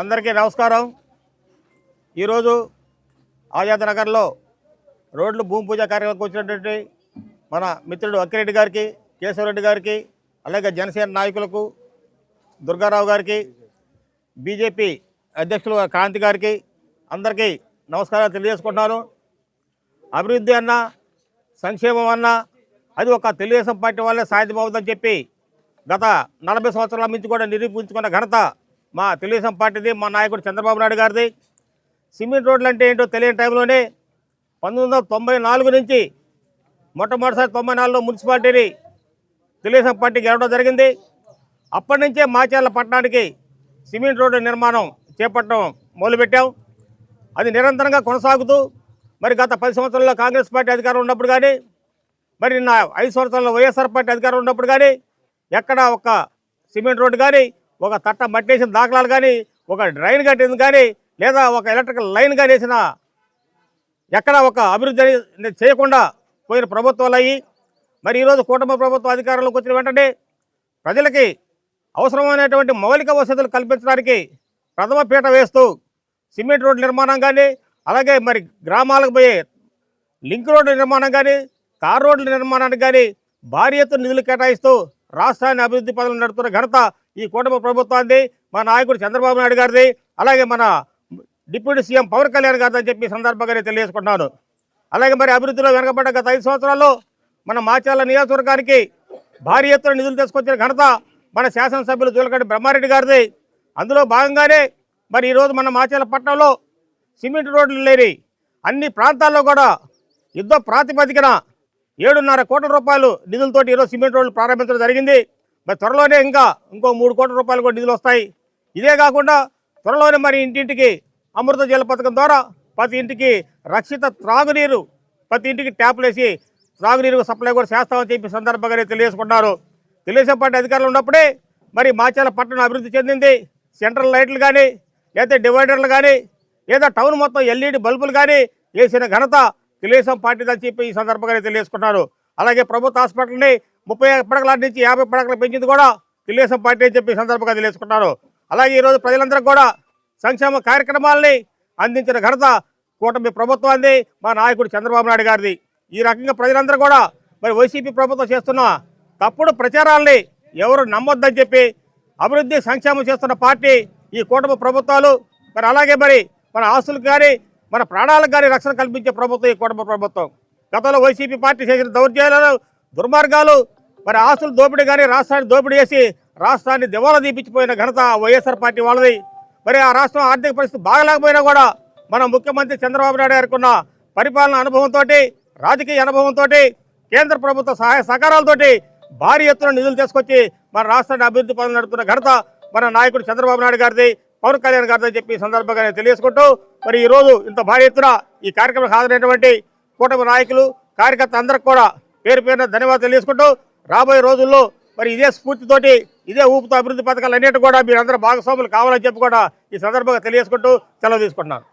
అందరికీ నమస్కారం. ఈరోజు ఆజాద్ నగర్లో రోడ్లు భూమి పూజ కార్యక్రమానికి వచ్చినటువంటి మన మిత్రుడు అక్కిరెడ్డి గారికి కేశవరెడ్డి గారికి అలాగే జనసేన నాయకులకు దుర్గారావు గారికి బీజేపీ అధ్యక్షులు క్రాంతి గారికి అందరికీ నమస్కారాలు తెలియజేసుకుంటున్నాను. అభివృద్ధి అన్నా సంక్షేమం అన్నా అది ఒక తెలుగుదేశం పార్టీ వల్లే సాధ్యమవుతుందని చెప్పి గత నలభై సంవత్సరాల నుంచి కూడా నిరూపించుకున్న ఘనత మా తెలుగుదేశం పార్టీది మా నాయకుడు చంద్రబాబు నాయుడు గారిది. సిమెంట్ రోడ్లు అంటే ఏంటో తెలియని టైంలోనే పంతొమ్మిది వందల తొంభై నాలుగు నుంచి మొట్టమొదటిసారి తొంభై నాలుగులో మున్సిపాలిటీని తెలుగుదేశం పార్టీ గెలవడం జరిగింది. అప్పటి నుంచే మాచర్ల పట్టణానికి సిమెంట్ రోడ్డు నిర్మాణం చేపట్టడం మొదలుపెట్టాం. అది నిరంతరంగా కొనసాగుతూ మరి గత పది సంవత్సరాల్లో కాంగ్రెస్ పార్టీ అధికారం ఉన్నప్పుడు కానీ మరి నా ఐదు సంవత్సరాల్లో వైఎస్ఆర్ పార్టీ అధికారం ఉన్నప్పుడు కానీ ఎక్కడ ఒక సిమెంట్ రోడ్డు కానీ ఒక తట్ట మట్టేసిన దాఖలాలు కానీ ఒక డ్రైన్ కట్టింది కానీ లేదా ఒక ఎలక్ట్రికల్ లైన్ కానీ వేసిన ఎక్కడ ఒక అభివృద్ధి చేయకుండా పోయిన ప్రభుత్వాలు అయ్యి మరి ఈరోజు కూటమి ప్రభుత్వ అధికారంలోకి వచ్చిన వెంటనే ప్రజలకి అవసరమైనటువంటి మౌలిక వసతులు కల్పించడానికి ప్రథమ పీట వేస్తూ సిమెంట్ రోడ్డు నిర్మాణం కానీ అలాగే మరి గ్రామాలకు పోయే లింక్ రోడ్డు నిర్మాణం కానీ తార్ రోడ్ల నిర్మాణానికి కానీ భారీ ఎత్తున నిధులు కేటాయిస్తూ రాష్ట్రాన్ని అభివృద్ధి పనులు నడుపుతున్న ఘనత ఈ కూటమి ప్రభుత్వాన్ని మా నాయకుడు చంద్రబాబు నాయుడు గారిది అలాగే మన డిప్యూటీ సీఎం పవన్ కళ్యాణ్ గారిది అని చెప్పి సందర్భంగానే సందర్భంగా తెలియజేసుకుంటున్నాను. అలాగే మరి అభివృద్ధిలో వెనకబడ్డ గత ఐదు సంవత్సరాల్లో మన మాచాల నియోజకవర్గానికి భారీ ఎత్తున నిధులు తీసుకొచ్చిన ఘనత మన శాసనసభ్యులు జూలకంటి బ్రహ్మారెడ్డి గారిది. అందులో భాగంగానే మరి ఈరోజు మన మాచాల పట్టణంలో సిమెంట్ రోడ్లు లేని అన్ని ప్రాంతాల్లో కూడా యుద్ధ ప్రాతిపదికన ఏడున్నర కోట్ల రూపాయలు నిధులతోటి ఈరోజు సిమెంట్ రోడ్లు ప్రారంభించడం జరిగింది. మరి త్వరలోనే ఇంకా ఇంకో మూడు కోట్ల రూపాయలు కూడా నిధులు వస్తాయి. ఇదే కాకుండా త్వరలోనే మరి ఇంటింటికి అమృత జల పథకం ద్వారా ప్రతి ఇంటికి రక్షిత త్రాగునీరు ప్రతి ఇంటికి ట్యాప్లు వేసి త్రాగునీరు సప్లై కూడా చేస్తామని చెప్పి సందర్భంగానే తెలియజేసుకున్నారు తెలుగుదేశం పార్టీ అధికారులు ఉన్నప్పుడే మరి మాచాల పట్టణం అభివృద్ధి చెందింది. సెంట్రల్ లైట్లు కానీ లేదా డివైడర్లు కానీ లేదా టౌన్ మొత్తం ఎల్ఈడి బల్బులు కానీ వేసిన ఘనత తెలుగుదేశం పార్టీదని చెప్పి ఈ సందర్భంగా తెలియజేసుకున్నారు అలాగే ప్రభుత్వ హాస్పిటల్ని ముప్పై పడకల నుంచి యాభై పడకలు పెంచింది కూడా తెలుగుదేశం పార్టీ అని చెప్పి సందర్భంగా తెలియజేసుకున్నారు అలాగే ఈరోజు ప్రజలందరికీ కూడా సంక్షేమ కార్యక్రమాలని అందించిన ఘనత కూటమి ప్రభుత్వాన్ని మా నాయకుడు చంద్రబాబు నాయుడు గారిది. ఈ రకంగా ప్రజలందరూ కూడా మరి వైసీపీ ప్రభుత్వం చేస్తున్న తప్పుడు ప్రచారాల్ని ఎవరు నమ్మొద్దని చెప్పి అభివృద్ధి సంక్షేమం చేస్తున్న పార్టీ ఈ కూటమి ప్రభుత్వాలు. మరి అలాగే మరి మన ఆస్తులకు కానీ మన ప్రాణాలకు కానీ రక్షణ కల్పించే ప్రభుత్వం ఈ కుటుంబ ప్రభుత్వం. గతంలో వైసీపీ పార్టీ చేసిన దౌర్జన్యాలను దుర్మార్గాలు మరి ఆస్తులు దోపిడీ కానీ రాష్ట్రాన్ని దోపిడీ చేసి రాష్ట్రాన్ని దివాలా దీపించిపోయిన ఘనత వైఎస్ఆర్ పార్టీ వాళ్ళది. మరి ఆ రాష్ట్రం ఆర్థిక పరిస్థితి బాగలేకపోయినా కూడా మన ముఖ్యమంత్రి చంద్రబాబు నాయుడు గారికి ఉన్న పరిపాలన అనుభవంతో రాజకీయ అనుభవంతో కేంద్ర ప్రభుత్వ సహాయ సహకారాలతోటి భారీ ఎత్తున నిధులు తీసుకొచ్చి మన రాష్ట్రాన్ని అభివృద్ధి పనులు నడుపుతున్న ఘనత మన నాయకుడు చంద్రబాబు నాయుడు గారిది పవన్ కళ్యాణ్ గారిది చెప్పి సందర్భంగా నేను తెలియజేసుకుంటూ మరి ఈ రోజు ఇంత భారీ ఎత్తున ఈ కార్యక్రమం హాజరైనటువంటి కూటమి నాయకులు కార్యకర్త అందరికి కూడా పేరు పేరున ధన్యవాదాలు తెలియజేసుకుంటూ రాబోయే రోజుల్లో మరి ఇదే స్ఫూర్తితోటి ఇదే ఊపుతో అభివృద్ధి పథకాలు అన్నిటి కూడా మీరందరూ భాగస్వాములు కావాలని చెప్పి కూడా ఈ సందర్భంగా తెలియజేసుకుంటూ సెలవు తీసుకుంటున్నాను.